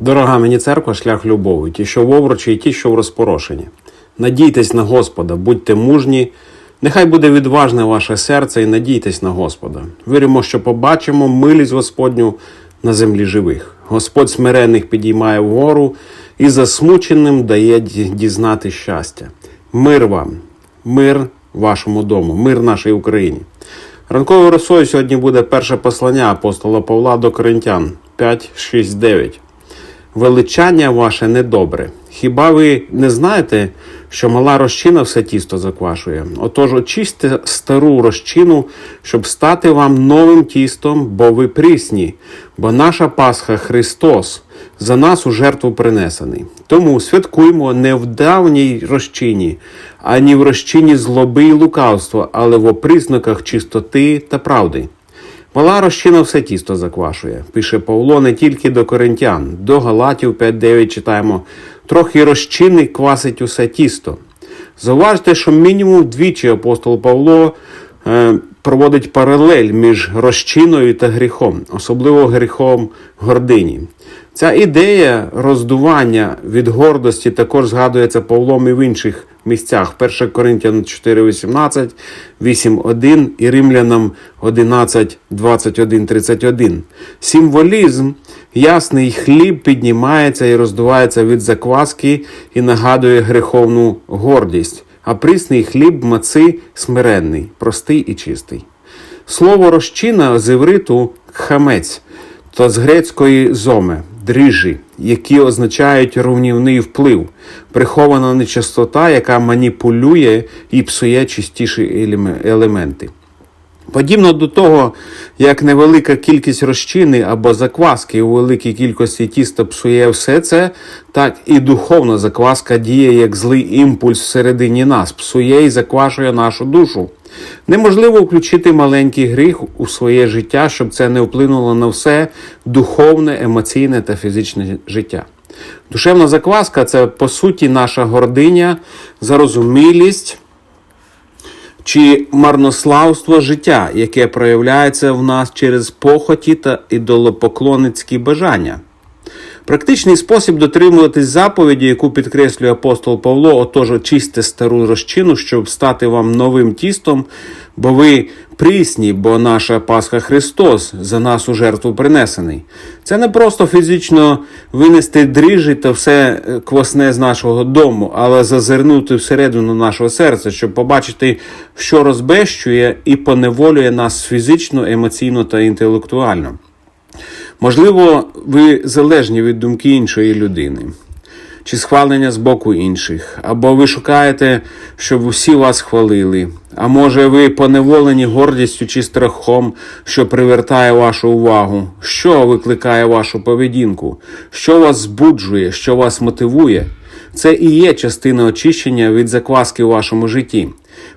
Дорога мені церква, шлях любові, ті, що в овручі, і ті, що в розпорошенні. Надійтесь на Господа, будьте мужні, нехай буде відважне ваше серце і надійтесь на Господа. Віримо, що побачимо милість Господню на землі живих. Господь смирених підіймає вгору і засмученим дає дізнати щастя. Мир вам, мир вашому дому, мир нашій Україні. Ранковою росою сьогодні буде перше послання апостола Павла до Коринтян 5, 6, 9. Величання ваше недобре. Хіба ви не знаєте, що мала розчина все тісто заквашує? Отож, очисьте стару розчину, щоб стати вам новим тістом, бо ви прісні, бо наша Пасха Христос за нас у жертву принесений. Тому святкуймо не в давній розчині, ані в розчині злоби і лукавства, але в опризнаках чистоти та правди. Мала розчина все тісто заквашує, пише Павло не тільки до коринтян, до Галатів 5.9 читаємо, трохи розчини квасить усе тісто. Зауважте, що мінімум вдвічі апостол Павло е, проводить паралель між розчиною та гріхом, особливо гріхом гордині. Ця ідея роздування від гордості також згадується Павлом і в інших місцях. 1 Коринтян 4.18, 8.1 і Римлянам 11, 21, 31. Символізм, ясний хліб піднімається і роздувається від закваски і нагадує греховну гордість, а прісний хліб маци смиренний, простий і чистий. Слово розчина з івриту хамець, то з грецької зоме, дріжджі, які означають рівнівний вплив, прихована нечистота, яка маніпулює і псує чистіші елементи. Подібно до того, як невелика кількість розчини або закваски у великій кількості тіста псує все це, так і духовна закваска діє як злий імпульс всередині нас, псує і заквашує нашу душу. Неможливо включити маленький гріх у своє життя, щоб це не вплинуло на все духовне, емоційне та фізичне життя. Душевна закваска це по суті наша гординя, зарозумілість чи марнославство життя, яке проявляється в нас через похоті та ідолопоклонницькі бажання. Практичний спосіб дотримуватись заповіді, яку підкреслює апостол Павло, отож очисьте стару розчину, щоб стати вам новим тістом, бо ви прісні, бо наша Пасха Христос за нас у жертву принесений. Це не просто фізично винести дріжджі та все е, квасне з нашого дому, але зазирнути всередину нашого серця, щоб побачити, що розбещує і поневолює нас фізично, емоційно та інтелектуально. Можливо, ви залежні від думки іншої людини, чи схвалення з боку інших, або ви шукаєте, щоб усі вас хвалили. А може, ви поневолені гордістю чи страхом, що привертає вашу увагу, що викликає вашу поведінку, що вас збуджує, що вас мотивує. Це і є частина очищення від закваски у вашому житті.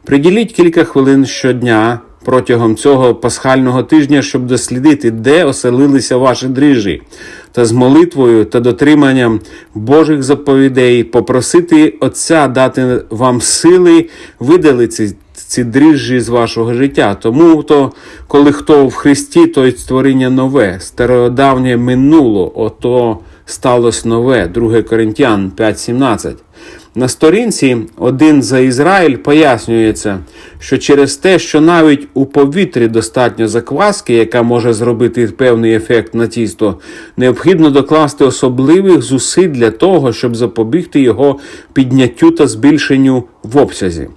Приділіть кілька хвилин щодня протягом цього пасхального тижня, щоб дослідити, де оселилися ваші дріжджі, та з молитвою та дотриманням Божих заповідей попросити Отця дати вам сили видалити ці, дріжджі з вашого життя. Тому то, коли хто в Христі, то й створіння нове, стародавнє минуло, ото сталося нове. 2 Коринтян 5.17. На сторінці один за Ізраїль пояснюється, що через те, що навіть у повітрі достатньо закваски, яка може зробити певний ефект на тісто, необхідно докласти особливих зусиль для того, щоб запобігти його підняттю та збільшенню в обсязі.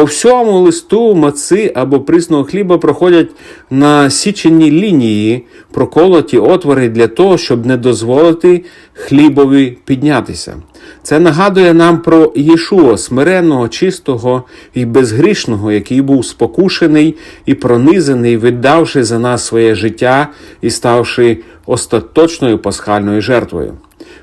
По всьому листу маци або прісного хліба проходять насічені лінії, проколоті отвори для того, щоб не дозволити хлібові піднятися. Це нагадує нам про Єшуа, смиренного, чистого і безгрішного, який був спокушений і пронизаний, віддавши за нас своє життя і ставши остаточною пасхальною жертвою.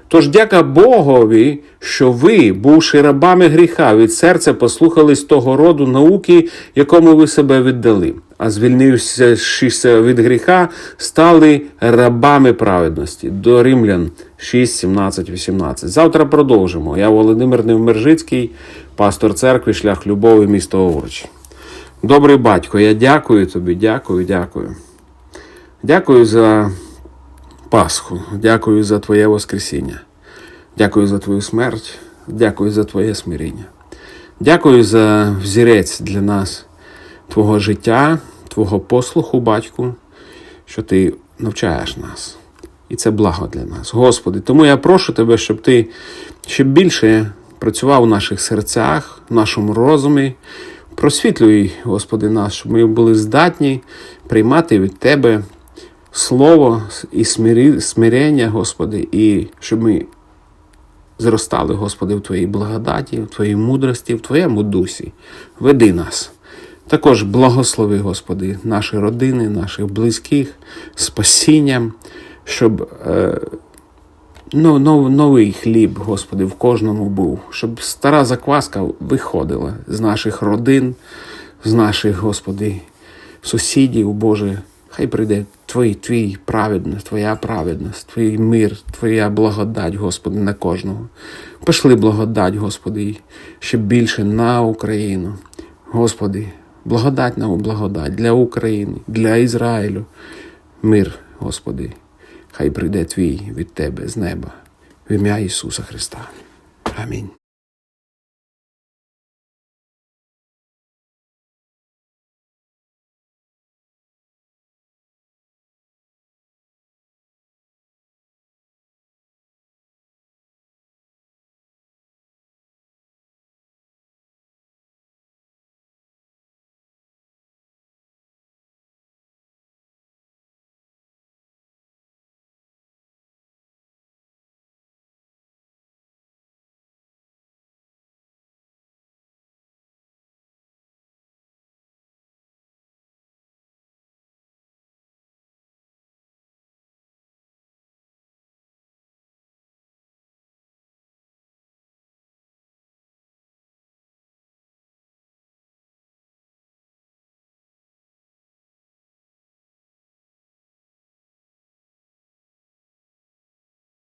Тож дяка Богові, що ви, бувши рабами гріха, від серця послухались того роду науки, якому ви себе віддали, а звільнившися від гріха, стали рабами праведності. До Римлян 6, 17, 18. Завтра продовжимо. Я Володимир Невмержицький, пастор церкви, шлях любові, місто Овруч. Добрий батько, я дякую тобі, дякую, дякую. Дякую за Пасху. Дякую за Твоє Воскресіння. Дякую за Твою смерть. Дякую за Твоє смиріння. Дякую за взірець для нас Твого життя, Твого послуху, батьку, що Ти навчаєш нас. І це благо для нас. Господи, тому я прошу Тебе, щоб Ти ще більше працював у наших серцях, в нашому розумі. Просвітлюй, Господи, нас, щоб ми були здатні приймати від Тебе слово і смирення, Господи, і щоб ми зростали, Господи, в Твоїй благодаті, в Твоїй мудрості, в Твоєму дусі. Веди нас. Також благослови, Господи, наші родини, наших близьких, спасінням, щоб е, нов, новий хліб, Господи, в кожному був, щоб стара закваска виходила з наших родин, з наших, Господи, сусідів, Боже. Хай прийде Твій, Твій праведність, Твоя праведність, Твій мир, Твоя благодать, Господи, на кожного. Пошли благодать, Господи, ще більше на Україну. Господи, благодать на благодать для України, для Ізраїлю. Мир, Господи, хай прийде Твій від Тебе з неба. В ім'я Ісуса Христа. Амінь.